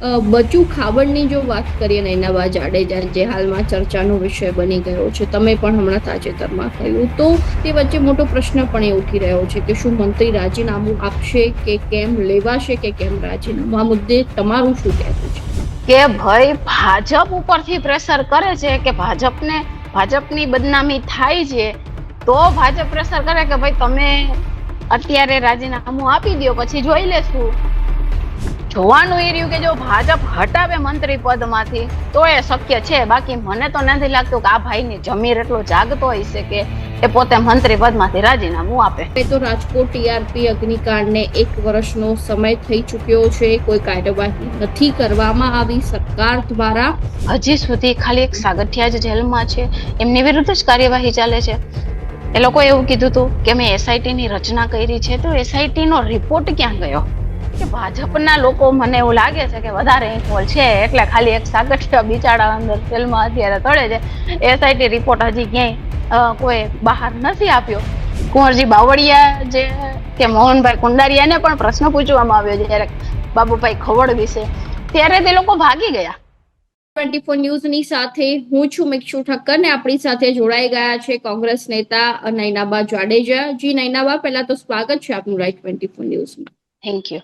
બચુ ખાબડની જો વાત કરીએ નૈનાબા જાડેજા, જે હાલમાં ચર્ચાનો વિષય બની ગયો છે, તમે પણ હમણાં તાજેતરમાં કહ્યું તો તે વચ્ચે મોટો પ્રશ્ન પણ એ ઉઠી રહ્યો છે કે શું મંત્રી રાજીનામું આપશે કે કેમ લેવાશે કે કેમ રાજીનામું? આ મુદ્દે તમારું શું કહેવું છે? કે ભાઈ ભાજપ ઉપરથી પ્રેશર કરે છે કે ભાજપને, ભાજપની બદનામી થાય છે, તો ભાજપ પ્રેશર કરે કે ભાઈ તમે અત્યારે રાજીનામું આપી દો પછી જોઈ લેશું. જોવાનું એ રહ્યું કે જો ભાજપ હટાવે મંત્રી પદમાંથી તો એ શક્ય છે. બાકી મને તો નથી લાગતું કે આ ભાઈની જમીર એટલો જાગતો હશે કે એ પોતે મંત્રી પદમાંથી રાજીનામું આપે. એ તો રાજકોટ ટીઆરપી અગ્નિકાંડને એક વર્ષનો સમય થઈ ચૂક્યો છે. કોઈ કાર્યવાહી નથી કરવામાં આવી સરકાર દ્વારા. હજી સુધી ખાલી એક સાગઠિયા જ જેલમાં છે. એમની વિરુદ્ધ જ કાર્યવાહી ચાલે છે. એ લોકો એવું કીધું હતું કે મેં એસઆઈટી ની રચના કરી છે. તો એસઆઈટી નો રિપોર્ટ ક્યાં ગયો? કે ભાજપના લોકો મને એવું લાગે છે કે વધારે ઇન્વોલ્વ છે એટલે ખાલી એક સાગઠિયા બિચારા અંદર જેલમાં અત્યારે તળે છે. એસઆઈટી રિપોર્ટ હજી ક્યાંય કોઈ બહાર નથી આપ્યો. કુંવરજી બાવળિયા જે કે મોહનભાઈ કુંડારિયાને પણ પ્રશ્ન પૂછવામાં આવ્યો છે જ્યારે બાબુભાઈ ખવડ વિશે. ત્યારે તે લોકો ભાગી ગયા. ટ્વેન્ટી ફોર ન્યૂઝની સાથે હું છું મિક્ષુ ઠક્કર ને આપણી સાથે જોડાઈ ગયા છે કોંગ્રેસ નેતા નૈનાબા જાડેજા. જી નૈનાબા પહેલા તો સ્વાગત છે આપનું રાઈટ ટ્વેન્ટી ફોર ન્યૂઝમાં. થેન્ક યુ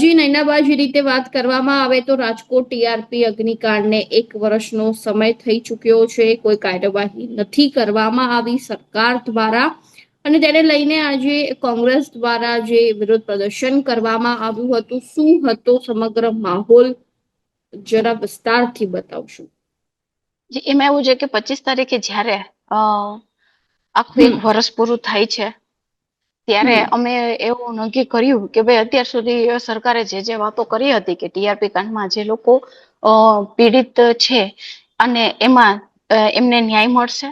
જી નૈનાબા જે રીતે વાત કરવામાં આવે તો રાજકોટ ટીઆરપી અગ્નિકાંડને એક વર્ષનો સમય થઈ ચૂક્યો છે. કોઈ કાર્યવાહી નથી કરવામાં આવી સરકાર દ્વારા. અને તેને લઈને આજે કોંગ્રેસ દ્વારા જે વિરોધ પ્રદર્શન કરવામાં આવ્યું હતું શું હતો સમગ્ર માહોલ? જરા વિસ્તારથી બતાવશું. એમાં એવું છે કે પચીસ તારીખે જ્યારે આખું એક વર્ષ પૂરું થાય છે ત્યારે અમે એવું નક્કી કર્યું કે ભાઈ અત્યાર સુધી સરકારે જે જે વાતો કરી હતી કે ટીઆરપી કાંડમાં જે લોકો પીડિત છે અને એમાં એમને ન્યાય મળશે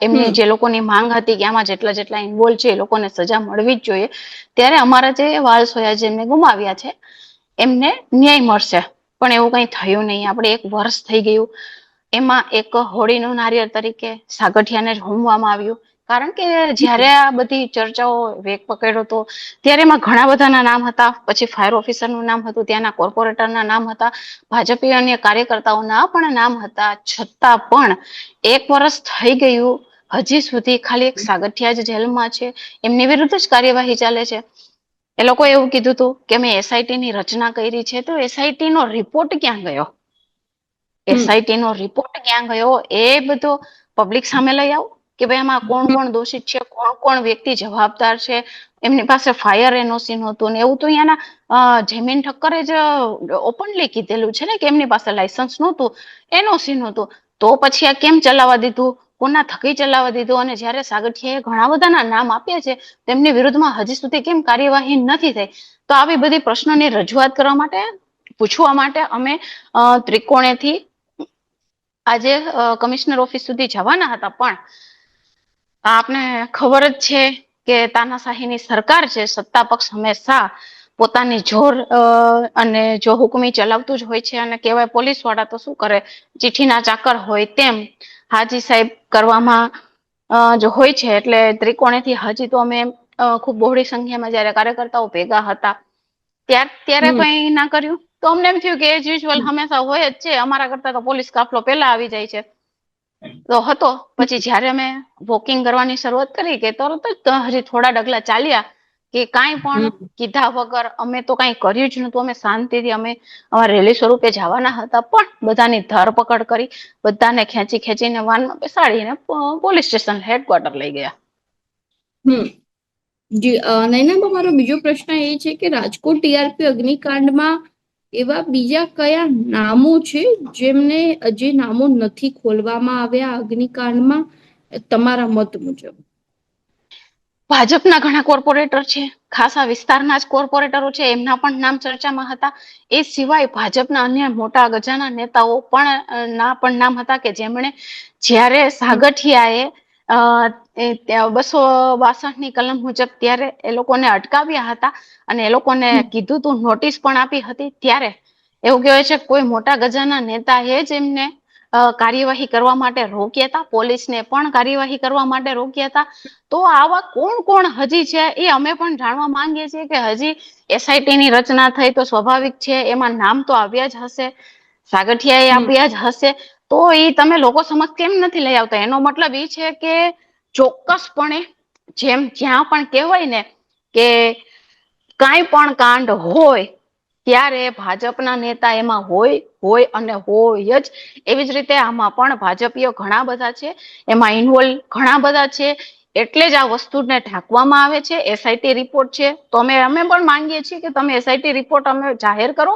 એમની જે લોકોની માંગ હતી કે આમાં જેટલા જેટલા ઇન્વોલ્વ છે એ લોકોને સજા મળવી જ જોઈએ ત્યારે અમારા જે વાલસોયા જેમને ગુમાવ્યા છે એમને ન્યાય મળશે. પણ એવું કંઈ થયું નહીં. આપણે એક વર્ષ થઈ ગયું. એમાં એક હોળીનું નારિયેળ તરીકે સાગઠિયાને હોમવામાં આવ્યું. કારણ કે જ્યારે આ બધી ચર્ચાઓ વેગ પકડ્યો હતો ત્યારે એમાં ઘણા બધાના નામ હતા. પછી ફાયર ઓફિસરનું નામ હતું ત્યાંના કોર્પોરેટરના નામ હતા ભાજપી અન્ય કાર્યકર્તાઓના પણ નામ હતા. છતાં પણ એક વર્ષ થઈ ગયું હજી સુધી ખાલી એક સાગઠિયા જ જેલમાં છે. એમની વિરુદ્ધ જ કાર્યવાહી ચાલે છે. એ લોકો એવું કીધું હતું કે મેં એસઆઈટી ની રચના કરી છે તો એસઆઈટી નો રિપોર્ટ ક્યાં ગયો? એસઆઈટી નો રિપોર્ટ ક્યાં ગયો? એ બધો પબ્લિક સામે લઈ આવો. કે ભાઈ આમાં કોણ કોણ દોષિત છે, કોણ કોણ વ્યક્તિ જવાબદાર છે, એમની પાસે ફાયર એનઓસી નહોતું ને એવું તો અહીંયાના જેમીન ઠક્કરે જ ઓપનલી કીધેલું છે ને કે એમની પાસે લાયસન્સ નહોતું એનઓસી નહોતું તો પછી આ કેમ ચલાવવા દીધું? કોના થકી ચલાવવા દીધું? અને જ્યારે સાગઠિયાએ ઘણા બધાના નામ આપ્યા છે, તેમની વિરુદ્ધમાં હજી સુધી કેમ કાર્યવાહી નથી થઈ? તો આવી બધી પ્રશ્નોની રજૂઆત કરવા માટે, પૂછવા માટે અમે ત્રિકોણેથી આજે કમિશનર ઓફિસ સુધી જવાના હતા. પણ આપને ખબર જ છે કે તાનાશાહીની સરકાર છે સત્તા પક્ષ હંમેશા પોતાની જોર અને જો હુકમી ચલાવતું જ હોય છે અને કહેવાય પોલીસવાળા તો શું કરે? ચીઠીના ચાકર હોય તેમ હાજી સાહેબ કરવામાં જો હોય છે એટલે ત્રિકોણેથી હજી તો અમે ખૂબ બહોળી સંખ્યામાં જ્યારે કાર્યકર્તાઓ ભેગા હતા ત્યાર ત્યારે કઈ કંઈ ના કર્યું? તો અમને એમ થયું કે એઝ યુઝ્યુઅલ હંમેશા હોય જ છે અમારા કરતા તો પોલીસ કાફલો પહેલા આવી જાય છે. તો હતો. પછી જ્યારે અમે વોકિંગ કરવાની શરૂઆત કરી કે તરત જ હજી થોડા ડગલા ચાલ્યા કે કાંઈ પણ કીધા વગર અમે તો કાંઈ કર્યું જ નતું અમે શાંતિથી અમે અમારા રેલી સ્વરૂપે જવાના હતા. પણ બધાની ધરપકડ કરી બધાને ખેંચી ખેંચીને વાનમાં બેસાડીને પોલીસ સ્ટેશન હેડક્વાર્ટર લઈ ગયા. હમ. જી અ, નૈનાબા મારો બીજો પ્રશ્ન એ છે કે રાજકોટ ટીઆરપી અગ્નિકાંડમાં એવા બીજા કયા નામો છે જેમને જે નામો નથી ખોલવામાં આવ્યા અગ્નિકાંડમાં? તમારા મત મુજબ. ભાજપના ઘણા કોર્પોરેટર છે, ખાસા વિસ્તારના જ કોર્પોરેટરો છે, એમના પણ નામ ચર્ચામાં હતા. એ સિવાય ભાજપના અન્ય મોટા ગજાના નેતાઓ પણ ના પણ નામ હતા કે જેમણે જ્યારે સાગઠિયાએ અ, બાસઠની કલમ મુજબ ત્યારે એ લોકોને અટકાવ્યા હતા અને એ લોકોને કીધું તું નોટિસ પણ આપી હતી. ત્યારે એવું કહેવાય છે કોઈ મોટા ગજાના નેતાએ જ એમને કાર્યવાહી કરવા માટે રોક્યા હતા. પોલીસને પણ કાર્યવાહી કરવા માટે રોક્યા હતા. તો આવા કોણ કોણ હજી છે એ અમે પણ જાણવા માંગીએ છીએ કે હજી એસઆઈટી ની રચના થઈ તો સ્વાભાવિક છે. એમાં નામ તો આવ્યા જ હશે. સાગઠિયા એ. આપ્યા જ હશે. તો એ તમે લોકો સમક્ષ કેમ નથી લઈ આવતા? એનો મતલબ એ છે કે ચોક્કસપણે જેમ જ્યાં પણ કહેવાય ને કે કાંઈ પણ કાંડ હોય, ત્યારે ભાજપના નેતા એમાં હોય હોય અને હોય જ. એવી જ રીતે આમાં પણ ભાજપીઓ ઘણા બધા છે, એમાં ઇન્વોલ્વ ઘણા બધા છે. એટલે જ આ વસ્તુને ઢાંકવામાં આવે છે. એસઆઈટી રિપોર્ટ છે. તો અમે અમે પણ માંગીએ છીએ કે તમે એસઆઈટી રિપોર્ટ અમે જાહેર કરો,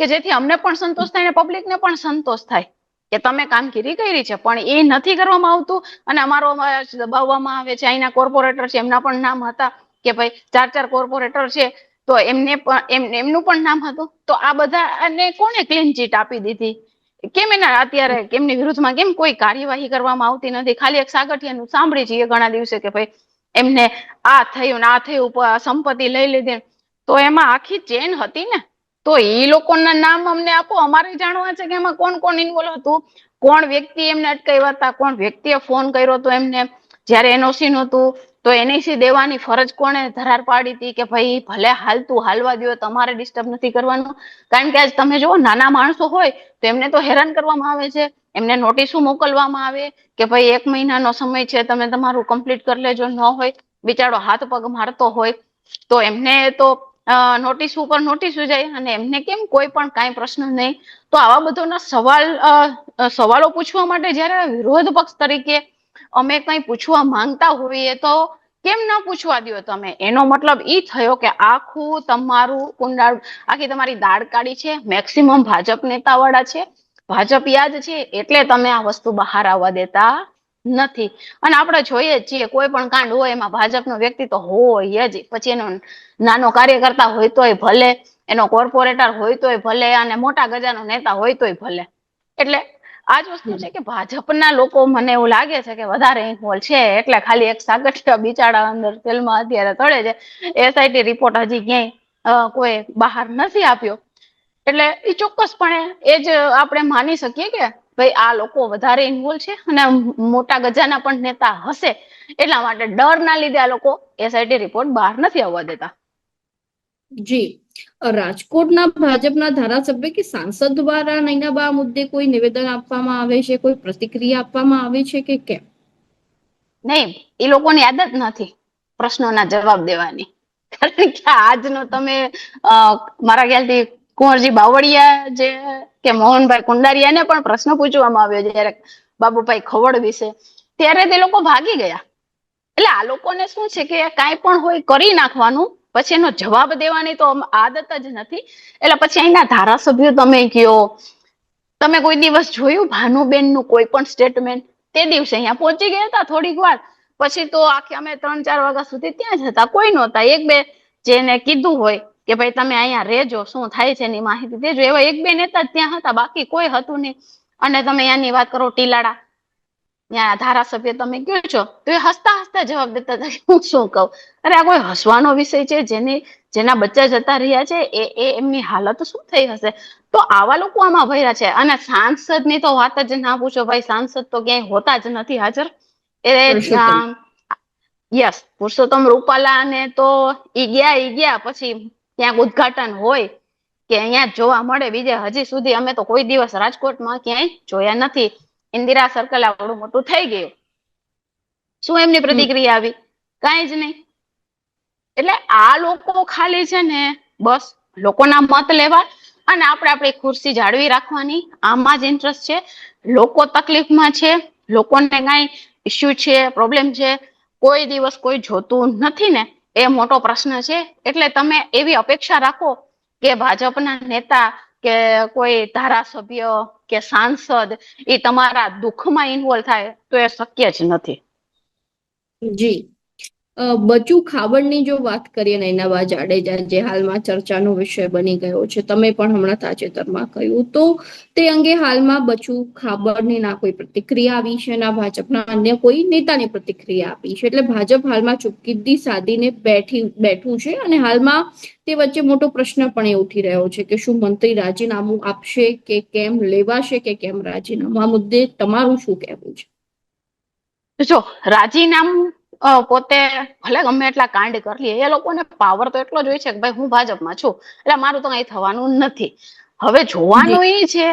કે જેથી અમને પણ સંતોષ થાય અને પબ્લિકને પણ સંતોષ થાય. કે તમે કામગીરી કરી છે, પણ એ નથી કરવામાં આવતું. અને અમારો દબાવવામાં આવે છે, અહીંના કોર્પોરેટર છે, એમના પણ નામ હતા કે ભાઈ ચાર ચાર કોર્પોરેટર છે, તો એમને પણ એમનું પણ નામ હતું. તો આ બધાને કોને ક્લીન ચીટ આપી દીધી? કેમ એના અત્યારે કેમની વિરુદ્ધમાં કેમ કોઈ કાર્યવાહી કરવામાં આવતી નથી? ખાલી એક સાગઠિયાનું સાંભળી છીએ ઘણા દિવસે કે ભાઈ એમને આ થયું ને આ થયું સંપત્તિ લઈ લીધી. તો એમાં આખી ચેન હતી ને? તો એ લોકોના નામ અમને આપો. અમારે જાણવા છે કે એમાં કોણ કોણ ઇન્વોલ્વ હતું? કોણ વ્યક્તિ એમને અટકાવ્યા હતા? કોણ વ્યક્તિએ ફોન કર્યો હતો એમને? જ્યારે એનઓસી નહોતું, તો એનએસી દેવાની ફરજ કોણે ધરાર પાડી હતી કે ભાઈ, ભલે હાલતું હાલવા દ્યો, તમારે ડિસ્ટર્બ નથી કરવાનું. કારણ કે આજ તમે જુઓ, નાના માણસો હોય, તો એમને તો હેરાન કરવામાં આવે છે. એમને નોટિસો મોકલવામાં આવે કે ભાઈ, એક મહિનાનો સમય છે, તમે તમારું કમ્પ્લીટ કરી લેજો. ન હોય, બિચારો હાથ પગ મારતો હોય, તો એમને તો નોટિસ ઉપર નોટિસ જાય અને એમને કેમ કોઈ પણ કાંઈ પ્રશ્ન નહીં. તો આવા બધોના સવાલ સવાલો પૂછવા માટે જ્યારે વિરોધ પક્ષ તરીકે અમે કંઈ પૂછવા માંગતા હોઈએ તો કેમ ન પૂછવા દ્યો તમે? એનો મતલબ ઈ થયો કે આખું તમારું કુંડાળ, આખી તમારી દાળ કાઢી છે મેક્સિમમ ભાજપ નેતાવાળા છે, ભાજપ યાદ છે, એટલે તમે આ વસ્તુ બહાર આવવા દેતા નથી. અને આપણે જોઈએ છીએ કોઈ પણ કાંડ હોય એમાં ભાજપનો વ્યક્તિ તો હોય જ. પછી એનો નાનો કાર્યકર્તા હોય તોય ભલે, એનો કોર્પોરેટર હોય તોય ભલે, અને મોટા ગજાનો નેતા હોય તોય ભલે. એટલે આ જ વસ્તુ છે કે ભાજપના લોકો મને એવું લાગે છે કે વધારે ઇન્વોલ્વ છે. એટલે ખાલી એક સાગઠિયા બિચારા અંદર તેલમાં અત્યારે તળે છે. એસઆઈટી રિપોર્ટ હજી ક્યાંય કોઈ બહાર નથી આપ્યો. એટલે એ ચોક્કસપણે એ જ આપણે માની શકીએ કે ભાઈ આ લોકો વધારે ઇન્વોલ્વ છે અને મોટા ગજાના પણ નેતા હશે. એટલા માટે ડરના લીધે આ લોકો એસઆઈટી રિપોર્ટ બહાર નથી આવવા દેતા. જી. રાજકોટના ભાજપના ધારાસભ્ય કે સાંસદ દ્વારા નૈનાબા મુદ્દે કોઈ નિવેદન આપવામાં આવે છે કોઈ પ્રતિક્રિયા આપવામાં આવે છે કે કેમ? નહીં એ લોકોની આદત નથી પ્રશ્નોના જવાબ દેવાની. કારણ કે આજનો તમે મારા ખ્યાલથી કુંવરજી બાવળિયા જે કે મોહનભાઈ કુંડારિયાને પણ પ્રશ્ન પૂછવામાં આવ્યો જયારે બાબુભાઈ ખવડ વિશે. ત્યારે તે લોકો ભાગી ગયા. એટલે આ લોકોને શું છે કે કાંઈ પણ હોય કરી નાખવાનું, પછી એનો જવાબ દેવાની તો આદત જ નથી. એટલે પછી અહીંના ધારાસભ્યો તમે કયો, તમે કોઈ દિવસ જોયું ભાનુબેનનું કોઈ પણ સ્ટેટમેન્ટ તે દિવસે અહીંયા પહોંચી ગયા હતા થોડીક વાર. પછી તો આખી અમે ત્રણ ચાર વાગ્યા સુધી ત્યાં જ હતા. કોઈ નહોતા. એક બે જેને કીધું હોય કે ભાઈ તમે અહીંયા રહેજો શું થાય છે એની માહિતી દેજો. એવા એક બે નેતા ત્યાં હતા બાકી કોઈ હતું નહીં. અને તમે અહીંયાની વાત કરો ટીલાડા. ત્યાં ધારાસભ્ય તમે કયો છો? તો એ હસતા હસતા જવાબ દેતા હતા હું શું કહું? અરે આ કોઈ હસવાનો વિષય છે? જેની જેના બચ્ચા જતા રહ્યા છે એ એ એમની હાલત શું થઈ હશે? તો આવા લોકો આમાં ભર્યા છે. અને સાંસદની તો વાત જ ના પૂછો ભાઈ સાંસદ તો ક્યાંય હોતા જ નથી હાજર. એ. યસ પુરુષોત્તમ રૂપાલા ને તો ઈ ગયા ઈ ગયા પછી ક્યાંક ઉદ્ઘાટન હોય કે અહીંયા જોવા મળે, બીજે હજી સુધી અમે તો કોઈ દિવસ રાજકોટમાં ક્યાંય જોયા નથી. ઇન્દિરા સર્કલ આવડું મોટું થઈ ગયું. શું એમની પ્રતિક્રિયા આવી? કઈ જ નહીં. એટલે આ લોકો ખાલી છે ને, બસ લોકોના મત લેવા અને આપણે આપણી ખુરશી જાળવી રાખવાની. આમાં જ ઇન્ટરેસ્ટ છે. લોકો તકલીફમાં છે, લોકોને કાંઈ ઇસ્યુ છે પ્રોબ્લેમ છે, કોઈ દિવસ કોઈ જોતું નથી ને. એ મોટો પ્રશ્ન છે. એટલે તમે એવી અપેક્ષા રાખો કે ભાજપના નેતા કે કોઈ ધારાસભ્ય કે સાંસદ એ તમારા દુઃખમાં ઇન્વોલ્વ થાય તો એ શક્ય જ નથી. જી. બચુ ખાબડની જો વાત કરીએ નૈનાબા જાડેજા જે હાલમાં ચર્ચાનો વિષય બની ગયો છે, તમે પણ હમણાં તાજેતરમાં કહ્યું, તો તે અંગે હાલમાં બચુ ખાબડની ના કોઈ પ્રતિક્રિયા આવી છે ના ભાજપના અન્ય કોઈ નેતાની પ્રતિક્રિયા આપી છે? એટલે ભાજપ હાલમાં ચૂપકીદી સાધીને બેઠી, બેઠું છે અને હાલમાં તે વચ્ચે મોટો પ્રશ્ન પણ એ ઉઠી રહ્યો છે કે શું મંત્રી રાજીનામું આપશે કે કેમ લેવાશે કે કેમ રાજીનામું? આ મુદ્દે તમારું શું કહેવું છે? જો, રાજીનામું પોતે ભલે ગમે એટલા કાંડ કરી લે એ લોકોને પાવર તો એટલો જ હોય છે કે ભાઈ હું ભાજપમાં છું. એટલે મારું તો કઈ થવાનું નથી. હવે જોવાનું એ છે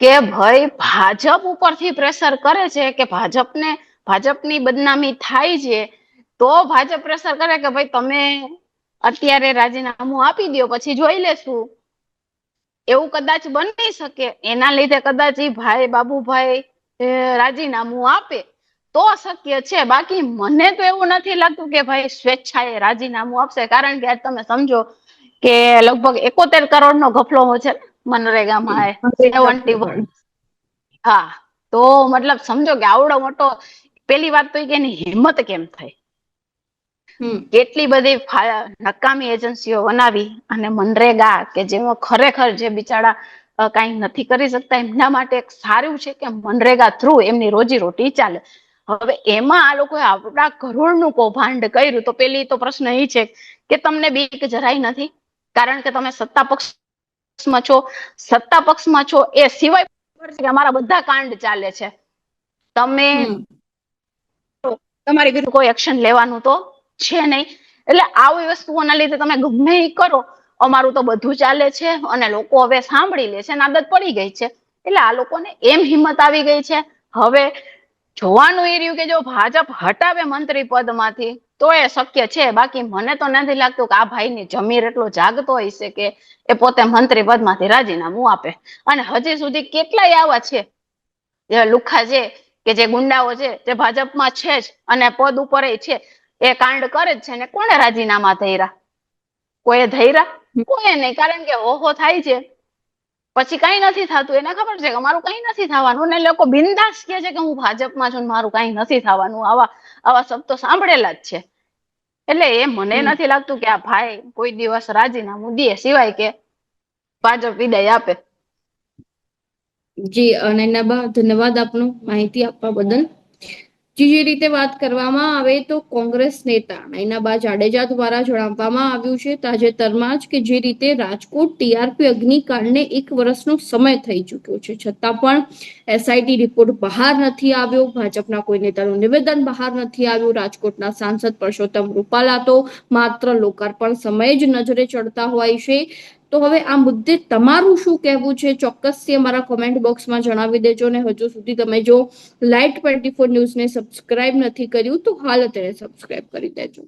કે ભાઈ ભાજપ ઉપરથી પ્રેશર કરે છે કે ભાજપને ભાજપની બદનામી થાય છે તો ભાજપ પ્રેશર કરે કે ભાઈ તમે અત્યારે રાજીનામું આપી દો પછી જોઈ લેશું. એવું કદાચ બની શકે. એના લીધે કદાચ એ ભાઈ બાબુભાઈ રાજીનામું આપે. તો શક્ય છે. બાકી મને તો એવું નથી લાગતું કે ભાઈ સ્વેચ્છાએ રાજીનામું આપશે. કારણ કે આજ તમે સમજો કે લગભગ એકોતેર કરોડ નો ઘપલો છે મનરેગામાં હા. તો મતલબ સમજો કે આવડો મોટો પેલી વાત તો કે એની હિંમત કેમ થઈ કેટલી બધી નકામી એજન્સીઓ બનાવી અને મનરેગા કે જેમાં ખરેખર જે બિચારા કઈ નથી કરી શકતા એમના માટે એક સારું છે કે મનરેગા થ્રુ એમની રોજી રોટી ચાલે. હવે એમાં આ લોકોએ આપણા કરોડનું કૌભાંડ કર્યું તો પેલી તો પ્રશ્ન એ છે કે તમને બીક જરાય નથી? કારણ કે તમે સત્તા પક્ષમાં છો. સત્તા પક્ષમાં છો એ સિવાય અમારા બધા કાંડ ચાલે છે. તમે તમારી વિરુદ્ધ કોઈ એક્શન લેવાનું તો છે નહીં. એટલે આવી વસ્તુઓના લીધે તમે ગમે એ કરો અમારું તો બધું ચાલે છે અને લોકો હવે સાંભળી લે છે અને આદત પડી ગઈ છે. એટલે આ લોકોને એમ હિંમત આવી ગઈ છે. હવે જોવાનું એ રહ્યું કે જો ભાજપ હટાવે મંત્રી પદમાંથી તો એ શક્ય છે. બાકી મને તો નથી લાગતું કે આ ભાઈની જમીર એટલો જાગતો હશે કે એ પોતે મંત્રી પદમાંથી રાજીનામું આપે. અને હજી સુધી કેટલાય આવા છે જે લુખા છે કે જે ગુંડાઓ છે જે ભાજપમાં છે જ અને પદ ઉપર છે. એ કાંડ કરે જ છે ને કોને રાજીનામા ધૈરા કોઈ ધૈરા કોઈ નહીં. કારણ કે ઓહો થાય છે. પછી કઈ નથી થતું. એને ખબર છે કે મારું કઈ નથી થવાનું ને લોકો બિંદાસ કે છે કે હું ભાજપમાં છું મારું કઈ નથી થવાનું. આવા આવા શબ્દો સાંભળેલા જ છે. એટલે એ મને નથી લાગતું કે આ ભાઈ કોઈ દિવસ રાજીનામું દે સિવાય કે ભાજપ વિદાય આપે. જી અને ધન્યવાદ આપનો માહિતી આપવા બદલ. જી રીતે વાત કરવામાં આવે તો કોંગ્રેસ નેતા નૈનાબા જાડેજા દ્વારા જણાવવામાં આવ્યું છે તાજેતરમાં જ કે જે રીતે રાજકોટ ટીઆરપી અગ્નિકાંડને એક વર્ષનો સમય થઈ ચૂક્યો છે. છતાં પણ એસઆઈટી રિપોર્ટ બહાર નથી આવ્યો. ભાજપના કોઈ નેતાનું નિવેદન બહાર નથી આવ્યું. રાજકોટના સાંસદ પરસોત્તમ રૂપાલા તો માત્ર લોકાર્પણ સમયે જ નજરે ચડતા હોય છે. તો હવે આ મુદ્દે તમારું શું કહેવું છે? ચોક્કસથી અમારા કોમેન્ટ બોક્સમાં જણાવી દેજો ને હજુ સુધી તમે જો લાઈટ ટ્વેન્ટી ફોર ન્યૂઝને સબસ્ક્રાઇબ નથી કર્યું તો હાલ અત્યારે સબસ્ક્રાઇબ કરી દેજો.